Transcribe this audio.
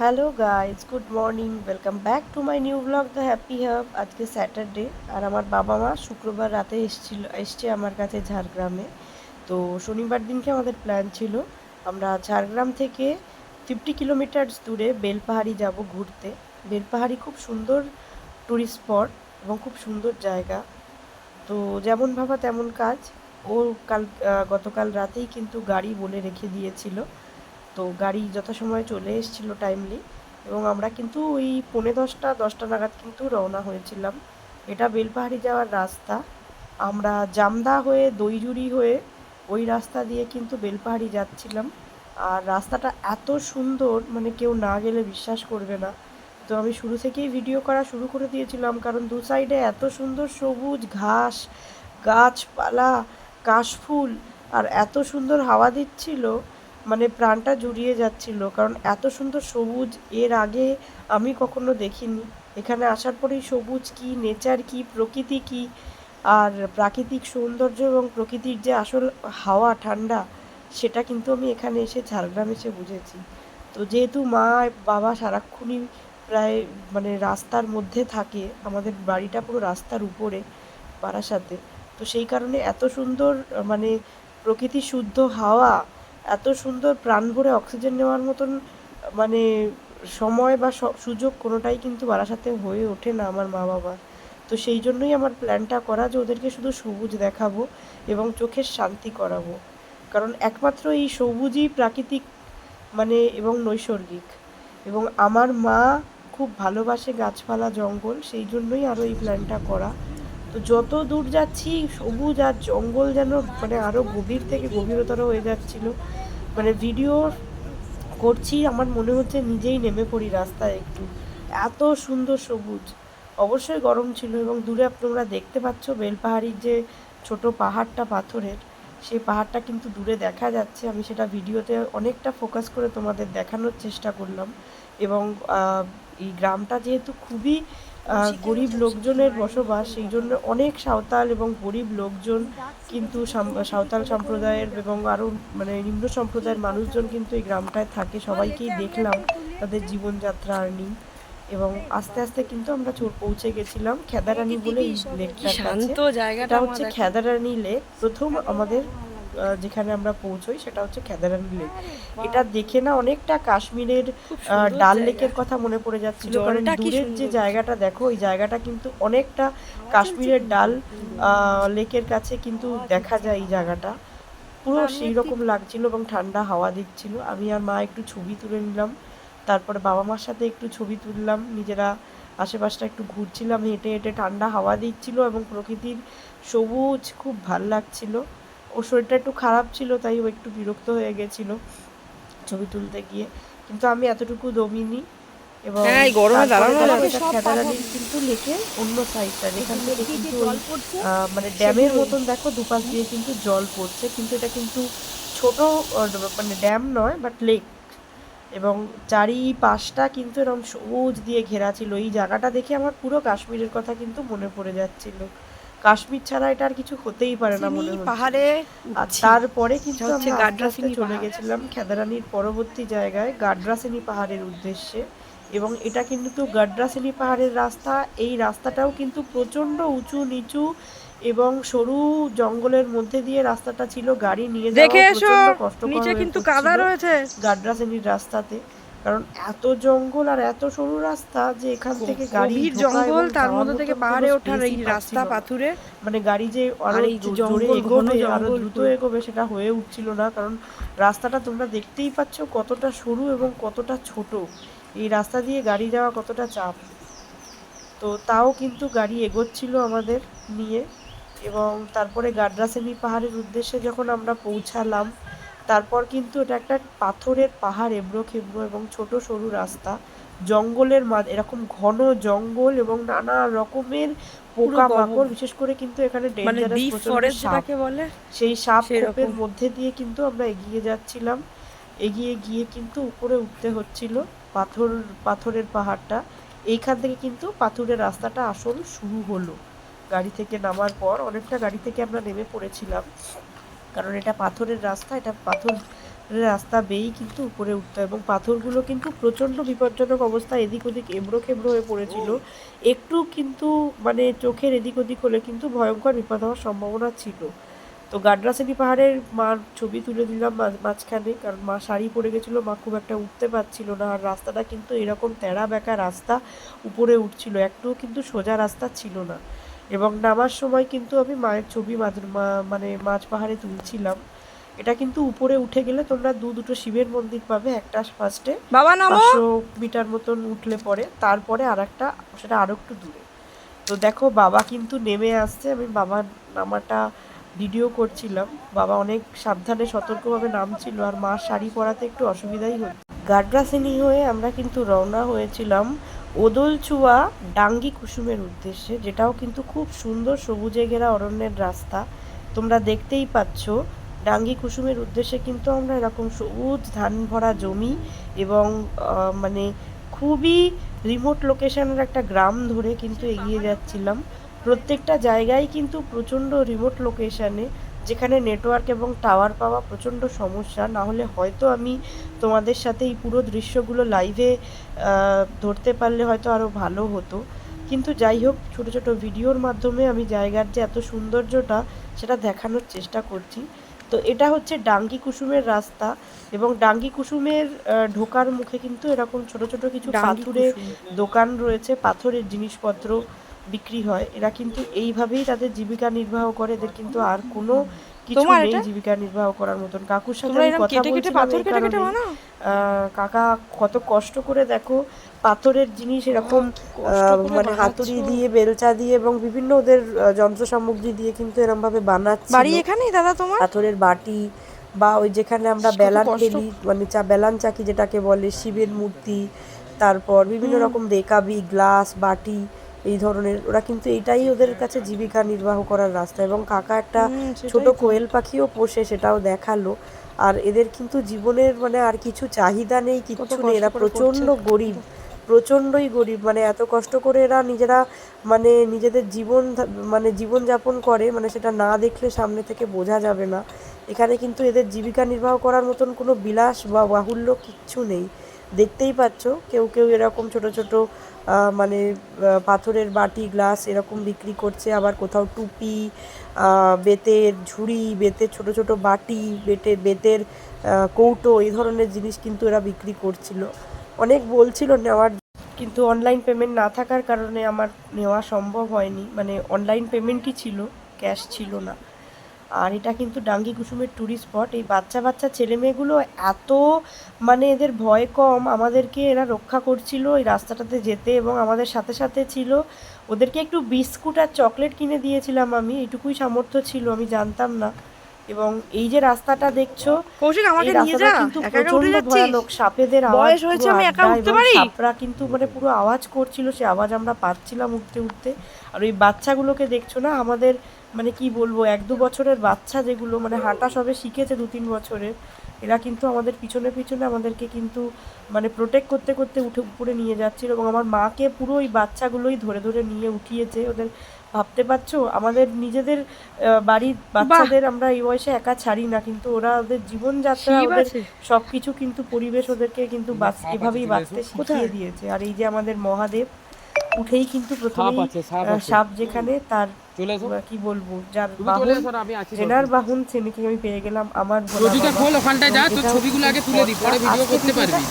Hello guys good morning welcome back to my new blog the happy hub আজকে Saturday আর আমার বাবা মা শুক্রবার রাতে এসেছিল, এসছে আমার কাছে ঝাড়গ্রামে। তো শনিবার দিনকে আমাদের প্ল্যান ছিল। আমরা ঝাড়গ্রাম থেকে ফিফটি কিলোমিটার্স দূরে বেলপাহাড়ি যাব ঘুরতে। বেলপাহাড়ি খুব সুন্দর ট্যুরিস্ট স্পট এবং খুব সুন্দর জায়গা। তো যেমন ভাবা তেমন কাজ। ও কাল গতকাল রাতেই কিন্তু গাড়ি বলে রেখে দিয়েছিল। তো গাড়ি যথাসময়ে চলে এসেছিল টাইমলি এবং আমরা কিন্তু ওই পৌনে দশটা দশটা নাগাদ কিন্তু রওনা হয়েছিলাম। এটা বেলপাহাড়ি যাওয়ার রাস্তা। আমরা জামদা হয়ে, দইজুড়ি হয়ে ওই রাস্তা দিয়ে কিন্তু বেলপাহাড়ি যাচ্ছিলাম। আর রাস্তাটা এত সুন্দর মানে কেউ না গেলে বিশ্বাস করবে না। তো আমি শুরু থেকেই ভিডিও করা শুরু করে দিয়েছিলাম, কারণ দু সাইডে এত সুন্দর সবুজ ঘাস, গাছপালা, কাশফুল, আর এত সুন্দর হাওয়া দিচ্ছিল। মানে প্রাণটা জুড়িয়ে যাচ্ছিল, কারণ এত সুন্দর সবুজ, এর আগে আমি কখনো দেখিনি। এখানে আসার পরেই সবুজ কি নেচার কি, প্রকৃতি কি, আর প্রাকৃতিক সৌন্দর্য এবং প্রকৃতির যে আসল হাওয়া, ঠান্ডা, সেটা কিন্তু আমি এখানে এসে ঝাড়গ্রাম এসে বুঝেছি। তো যেহেতু মা, বাবা সারাক্ষণই প্রায় মানে রাস্তার মধ্যে থাকে, আমাদের বাড়িটা পুরো রাস্তার উপরে, বারাসাতে, তো সেই কারণে এত সুন্দর মানে প্রকৃতি শুদ্ধ হাওয়া এত সুন্দর প্রাণ ভরে অক্সিজেন নেওয়ার মতন মানে সময় বা সুযোগ কোনোটাই কিন্তু বারাসাতে হয়ে ওঠে না আমার মা বাবার তো সেই জন্যই আমার প্ল্যানটা করা যে ওদেরকে শুধু সবুজ দেখাবো এবং চোখের শান্তি করাবো। কারণ একমাত্র এই সবুজই প্রাকৃতিক মানে এবং নৈসর্গিক। এবং আমার মা খুব ভালোবাসে গাছপালা, জঙ্গল, সেই জন্যই আরও এই প্ল্যানটা করা। তো যত দূর যাচ্ছি, সবুজ আর জঙ্গল যেন মানে আরও গভীর থেকে গভীরতর হয়ে যাচ্ছিল। মানে ভিডিও করছি, আমার মনে হচ্ছে নিজেই নেমে পড়ি রাস্তায় একটু। এত সুন্দর সবুজ। অবশ্যই গরম ছিল এবং দূরে তোমরা দেখতে পাচ্ছ বেলপাহাড়ির যে ছোট পাহাড়টা পাথরের, সেই পাহাড়টা কিন্তু দূরে দেখা যাচ্ছে। আমি সেটা ভিডিওতে অনেকটা ফোকাস করে তোমাদের দেখানোর চেষ্টা করলাম। এবং এই গ্রামটা যেহেতু খুবই গরিব লোকজনের বসবাস সেই জন্য অনেক সাঁওতাল এবং গরিব লোকজন কিন্তু সাঁওতাল সম্প্রদায়ের এবং আরও মানে নিম্ন সম্প্রদায়ের মানুষজন কিন্তু এই গ্রামটায় থাকে। সবাইকেই দেখলাম তাদের জীবনযাত্রা আর্নিং এবং আস্তে আস্তে কিন্তু আমরা পৌঁছে গেছিলাম খেদারানি বলে এই জায়গাটা এটা হচ্ছে খেদারানি লেক। প্রথম আমাদের যেখানে আমরা পৌঁছোই সেটা হচ্ছে খেদারানি লেক এটা দেখে না অনেকটা কাশ্মীরের ডাল লেকের কথা মনে পড়ে যাচ্ছিল। কারণ দূরের যে জায়গাটা দেখো ওই জায়গাটা কিন্তু অনেকটা কাশ্মীরের ডাল আহ, লেকের কাছে কিন্তু দেখা যায় এই জায়গাটা। পুরো সেই রকম লাগছিল এবং ঠান্ডা হাওয়া দিচ্ছিল। আমি আর মা একটু ছবি তুলে নিলাম। তারপরে বাবা মার সাথে একটু ছবি তুললাম। নিজেরা আশেপাশটা একটু ঘুরছিলাম। হেঁটে হেঁটে ঠান্ডা হাওয়া দিচ্ছিল এবং প্রকৃতির সবুজ খুব ভালো লাগছিল। ওর শরীরটা একটু খারাপ ছিল তাই ও একটু বিরক্ত হয়ে গেছিল ছবি তুলতে গিয়ে। কিন্তু আমি এতটুকু দমিনি এবং হ্যাঁ, কিন্তু লেকের অন্য সাইডটা যেখান থেকে কিন্তু মানে ড্যামের মতন দেখো দুপাশ দিয়ে কিন্তু জল পড়ছে। কিন্তু এটা কিন্তু ছোট মানে ড্যাম নয় বাট লেক এবং চারি পাশটা কিন্তু এরকম সবুজ দিয়ে ঘেরা ছিল। এই জায়গাটা দেখে আমার পুরো কাশ্মীরের কথা কিন্তু মনে পড়ে যাচ্ছিল। কাশ্মীর ছাড়া এটা আর কিছু হতেই পারে না মনে হচ্ছে। পাহাড়ে আর তারপরে কিন্তু আমরা গাড্রাসিনি চলে গেছিলাম খেদারানির পরবর্তী জায়গায় গাড্রাসিনি পাহাড়ের উদ্দেশ্যে। এবং এটা কিন্তু গাড্রাসিনি পাহাড়ের রাস্তা এই রাস্তাটাও কিন্তু প্রচণ্ড উঁচু নিচু এবং সরু জঙ্গলের মধ্যে দিয়ে রাস্তাটা ছিল গাড়ি নিয়ে যাওয়া প্রচণ্ড কষ্টকর নিচে কিন্তু কাদা রয়েছে। গাড্রাসিনির রাস্তাতে। কারণ এত জঙ্গল আর এত সরু রাস্তা যে এখান থেকে গাড়ি জঙ্গল তার মধ্যে থেকে পাহাড়ে ওঠার এই রাস্তা পাথুরে। মানে গাড়ি যে আরও জোরে এগোবে আরও দ্রুত এগোবে সেটা হয়ে উঠছিল না কারণ রাস্তাটা তোমরা দেখতেই পাচ্ছ কতটা সরু এবং কতটা ছোট। এই রাস্তা দিয়ে গাড়ি যাওয়া কতটা চাপ। তো তাও কিন্তু গাড়ি এগোচ্ছিল আমাদের নিয়ে এবং তারপরে গাড্রাসেনি পাহাড়ের উদ্দেশ্যে যখন আমরা পৌঁছালাম তারপর কিন্তু এটা একটা পাথরের পাহাড় এবড়ো খেবড়ো এবং ছোট সরু রাস্তা। জঙ্গলের মাঝ এরকম ঘন জঙ্গল এবং নানা রকমের পোকা মাকড় বিশেষ করে কিন্তু এখানে মানে বলে সেই সাপ। খোপের মধ্যে দিয়ে কিন্তু আমরা এগিয়ে যাচ্ছিলাম। এগিয়ে গিয়ে কিন্তু উপরে উঠতে হচ্ছিল পাথর পাথরের পাহাড়টা। এইখান থেকে কিন্তু পাথরের রাস্তাটা আসল শুরু হলো। গাড়ি থেকে নামার পর অনেকটা গাড়ি থেকে আমরা নেমে পড়েছিলাম। কারণ এটা পাথরের রাস্তা, এটা পাথর রাস্তা বেয়েই কিন্তু উপরে উঠতে এবং পাথরগুলো কিন্তু প্রচণ্ড বিপজ্জনক অবস্থা এদিক ওদিক এবড়ো খেবড়ো হয়ে পড়েছিল। একটু কিন্তু মানে চোখের এদিক ওদিক হলে কিন্তু ভয়ঙ্কর বিপদ হওয়ার সম্ভাবনা ছিল। তো গাডরাসেনি পাহাড়ের মার ছবি তুলে দিলাম মাঝ- মাঝখানে কারণ মা শাড়ি পরে গেছিল, মা খুব একটা উঠতে পারছিল না আর রাস্তাটা কিন্তু এরকম তেড়া বেঁকা রাস্তা উপরে উঠছিল, একটুও কিন্তু সোজা রাস্তা ছিল না। এবং নামার সময় কিন্তু আমি মায়ের ছবি মাঝ মানে মাঝ পাহাড়ে তুলছিলাম। এটা কিন্তু উপরে উঠে গেলে তোমরা দু দুটো শিবের মন্দির পাবে একটা ফার্স্টে বাবা পাঁচশো মিটার মতন উঠলে পরে তারপরে আর একটা সেটা আরও একটু দূরে। তো দেখো বাবা কিন্তু নেমে আসছে আমি বাবার নামাটা ভিডিও করছিলাম। বাবা অনেক সাবধানে সতর্কভাবে নামছিল আর মা শাড়ি পরাতে একটু অসুবিধাই হচ্ছে। গাডরাসিনি হয়ে আমরা কিন্তু রওনা হয়েছিলাম ওদলচুয়া ডাঙ্গি কুসুমের উদ্দেশ্যে, যেটাও কিন্তু খুব সুন্দর সবুজে ঘেরা অরণ্যের রাস্তা। তোমরা দেখতেই পাচ্ছ, ডাঙ্গি কুসুমের উদ্দেশ্যে কিন্তু আমরা এরকম সবুজ ধান ভরা জমি এবং মানে খুবই রিমোট লোকেশনের একটা গ্রাম ধরে কিন্তু এগিয়ে যাচ্ছিলাম। প্রত্যেকটা জায়গায় কিন্তু প্রচণ্ড রিমোট লোকেশনে যেখানে নেটওয়ার্ক এবং টাওয়ার পাওয়া প্রচণ্ড সমস্যা না হলে হয়তো আমি তোমাদের সাথে এই পুরো দৃশ্যগুলো লাইভে ধরতে পারলে হয়তো আরও ভালো হতো। কিন্তু যাই হোক ছোটো ছোটো ভিডিওর মাধ্যমে আমি জায়গার যে এত সৌন্দর্যটা সেটা দেখানোর চেষ্টা করছি। তো এটা হচ্ছে ডাঙ্গি কুসুমের রাস্তা এবং ডাঙ্গি কুসুমের ঢোকার মুখে কিন্তু এরকম ছোট ছোট কিছু পাথুরে দোকান রয়েছে পাথরের জিনিসপত্র বিক্রি হয় এরা কিন্তু এইভাবেই তাদের জীবিকা নির্বাহ করে। এদের কিন্তু আর কোনো কিছু নেই জীবিকা নির্বাহ করার মতন। কাকুর সাথে আমি কথা বলছিলাম এই কাকা কত কষ্ট করে দেখো পাথরের জিনিস এরকম মানে হাতুড়ি দিয়ে বেলচা দিয়ে এবং বিভিন্ন ওদের যন্ত্র সামগ্রী দিয়ে কিন্তু এরকম ভাবে বানাচ্ছে বাড়ি এখানেই দাদা তোমার? পাথরের বাটি বা ওই যেখানে আমরা বেলান। টেলি মানে চা বেলান চাকি যেটাকে বলে শিবের মূর্তি তারপর বিভিন্ন রকম রেকাবি গ্লাস বাটি এই ধরনের। ওরা কিন্তু এটাই ওদের কাছে জীবিকা নির্বাহ করার রাস্তা এবং কাকা একটা ছোট কোয়েল পাখিও পোষে সেটাও দেখাল। আর এদের কিন্তু জীবনের মানে আর কিছু চাহিদা নেই কিচ্ছু নেই। এরা করছে। গরিব প্রচণ্ডই গরিব। মানে এত কষ্ট করে এরা নিজেরা মানে নিজেদের জীবন মানে জীবন যাপন করে মানে সেটা না দেখলে সামনে থেকে বোঝা যাবে না। এখানে কিন্তু এদের জীবিকা নির্বাহ করার মতন কোনো বিলাস বা বাহুল্য কিচ্ছু নেই। দেখতেই পাচ্ছ কেউ কেউ এরকম ছোট ছোট মানে পাথরের বাটি, গ্লাস এরকম বিক্রি করছে। আবার কোথাও টুপি বেতের ঝুড়ি, বেতের ছোট ছোট বাটি বেতের বেতের কৌটো এই ধরনের জিনিস কিন্তু এরা বিক্রি করছিল। অনেক বলছিল নেওয়ার, কিন্তু অনলাইন পেমেন্ট না থাকার কারণে আমার নেওয়া সম্ভব হয়নি। মানে অনলাইন পেমেন্টই ছিল ক্যাশ ছিল না। আর এটা কিন্তু ডাঙ্গি কুসুমের ট্যুরিস্ট স্পট এই বাচ্চা বাচ্চা ছেলে মেয়েগুলো এত মানে এদের ভয় কম। আমাদেরকে এরা রক্ষা করছিল এই রাস্তাটাতে যেতে এবং আমাদের সাথে সাথে ছিল। ওদেরকে একটু বিস্কুট আর চকলেট কিনে দিয়েছিলাম আমি। এটুকুই সামর্থ্য ছিল আমি জানতাম না। এবং এই যে রাস্তাটা দেখছ কৌশিক আমাকে নিয়ে যা। কিন্তু প্রচণ্ড ভয়ানক। সাপেদের আওয়াজ হয়েছে, আমি একা উঠতে পারি? সাপরা কিন্তু মানে পুরো আওয়াজ করছিল সে আওয়াজ আমরা পাচ্ছিলাম উঠতে উঠতে। আর ওই বাচ্চাগুলোকে দেখছ না? আমাদের মানে কি বলব এক দু বছরের বাচ্চা যেগুলো মানে হাঁটা সবে শিখেছে দু তিন বছরের এরা কিন্তু আমাদের পিছনে পিছনে আমাদেরকে কিন্তু মানে প্রোটেক্ট করতে করতে উঠে উপরে নিয়ে যাচ্ছিল এবং আমার মাকে পুরো ওই বাচ্চাগুলোই ধরে ধরে নিয়ে উঠিয়েছে। ওদের ভাবতে পারছ? আমাদের নিজেদের আহ, বাড়ির বাচ্চাদের আমরা এই বয়সে একা ছাড়ি না কিন্তু ওরা ওদের জীবনযাত্রা ওদের সবকিছু কিন্তু পরিবেশ ওদেরকে কিন্তু এভাবেই বাঁচতে শিখিয়ে দিয়েছে। আর এই যে আমাদের মহাদেব উঠেই কিন্তু প্রথমে সাপ যেখানে তার কি বলব যার বাহন জেনার বাহন শ্রেণীকে আমি পেয়ে গেলাম আমার ছবিগুলো আগে তুলে দিই পরে ভিডিও করতে পারবি।